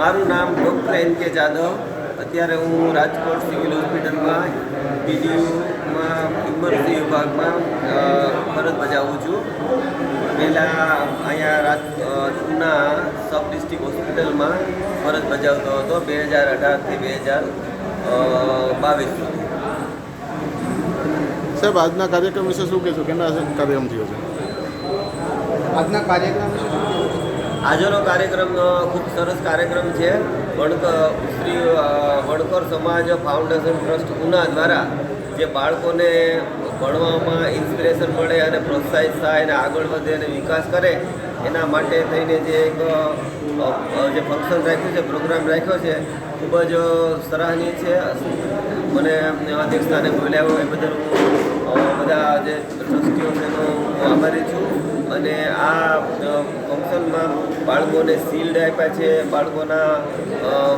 મારું નામ doctor N કે જાદવ. અત્યારે હું રાજકોટ સિવિલ હોસ્પિટલમાં પીડીયુમાં ઇમરજન્સી વિભાગમાં ફરજ બજાવું છું. પહેલાં અહીંયા રાજ ઉના સબ ડિસ્ટ્રિક્ટ હોસ્પિટલમાં ફરજ બજાવતો હતો બે હજાર અઢારથી બે હજાર બાવીસ સુધી. સાહેબ આજના કાર્યક્રમ વિશે શું કહેશો? કેના કાર્યક્રમ થયો છે? આજના કાર્યક્રમ વિશે? આજનો કાર્યક્રમ ખૂબ સરસ કાર્યક્રમ છે. વણકર શ્રી વણકર સમાજ ફાઉન્ડેશન ટ્રસ્ટ ઉના દ્વારા જે બાળકોને ભણવામાં ઇન્સ્પિરેશન મળે અને પ્રોત્સાહિત થાય અને આગળ વધે અને વિકાસ કરે, એના માટે થઈને જે એક જે ફંક્શન રાખ્યું છે પ્રોગ્રામ રાખ્યો છે, ખૂબ જ સરાહનીય છે. મને અધ્યક્ષતાને બોલાવ્યો, એ બદલ હું બધા જે ટ્રસ્ટીઓ છે એનો હું આભારી છું. અને આ ફંક્શનમાં બાળકોને શિલ્ડ આપ્યા છે, બાળકોના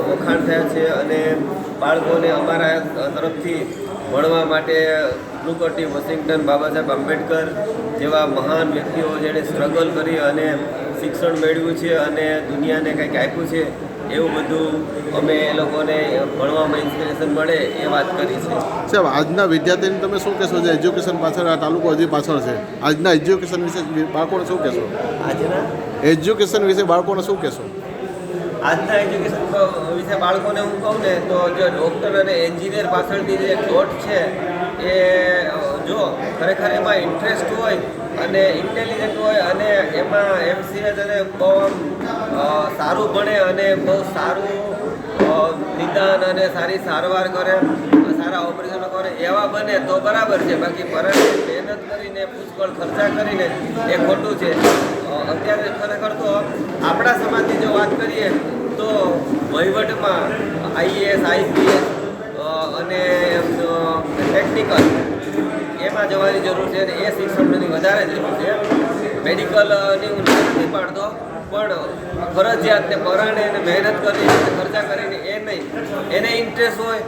વખાણ થયા છે અને બાળકોને અમારા તરફથી ભણવા માટે બ્લુકટી વોશિંગ્ટન બાબા સાહેબ આંબેડકર જેવા મહાન વ્યક્તિઓ જેણે સ્ટ્રગલ કરી અને શિક્ષણ મેળવ્યું છે અને દુનિયાને કંઈક આપ્યું છે એવું બધું અમે એ લોકોને ભણવામાં ઇન્સ્પિરેશન મળે એ વાત કરી છે. સાહેબ આજના વિદ્યાર્થીને તમે શું કહેશો? જે એજ્યુકેશન પાછળ આ તાલુકો હજી પાછળ છે. આજના એજ્યુકેશન વિશે બાળકોને શું કહેશો? આજના? એજ્યુકેશન વિશે બાળકોને શું કહેશો? આજના એજ્યુકેશન વિશે બાળકોને હું કહું ને તો જે ડૉક્ટર અને એન્જિનિયર પાછળની જે દોટ છે એ જો ખરેખર એમાં ઇન્ટરેસ્ટ હોય અને ઇન્ટેલિજન્ટ હોય અને એમાં એમસીએચ અને બહુ સારું ભણે અને બહુ સારું નિદાન અને સારી સારવાર કરે, સારા ઓપરેશનો કરે, એવા બને તો બરાબર છે. બાકી પરંતુ મહેનત કરીને, પુષ્કળ ખર્ચા કરીને એ ખોટું છે. અત્યારે ખરેખર તો આપણા સમાજની જો વાત કરીએ તો વહીવટમાં આઈએએસ આઈપીએસ અને ટેકનિકલ જવાની જરૂર છે અને એ શિક્ષણની વધારે જરૂર છે. મેડિકલની હું નથી પાડતો, પણ ફરજિયાત ને પરાણે એને મહેનત કરીને ખર્ચા કરીને એ નહીં. એને ઇન્ટરેસ્ટ હોય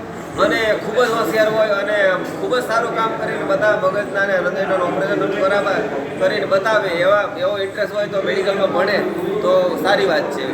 અને ખૂબ જ હોશિયાર હોય અને ખૂબ જ સારું કામ કરીને બધા મગજના અને હૃદયના ઓપરેશન બરાબર કરીને બતાવે એવા એવો ઇન્ટરેસ્ટ હોય તો મેડિકલમાં ભણે તો સારી વાત છે.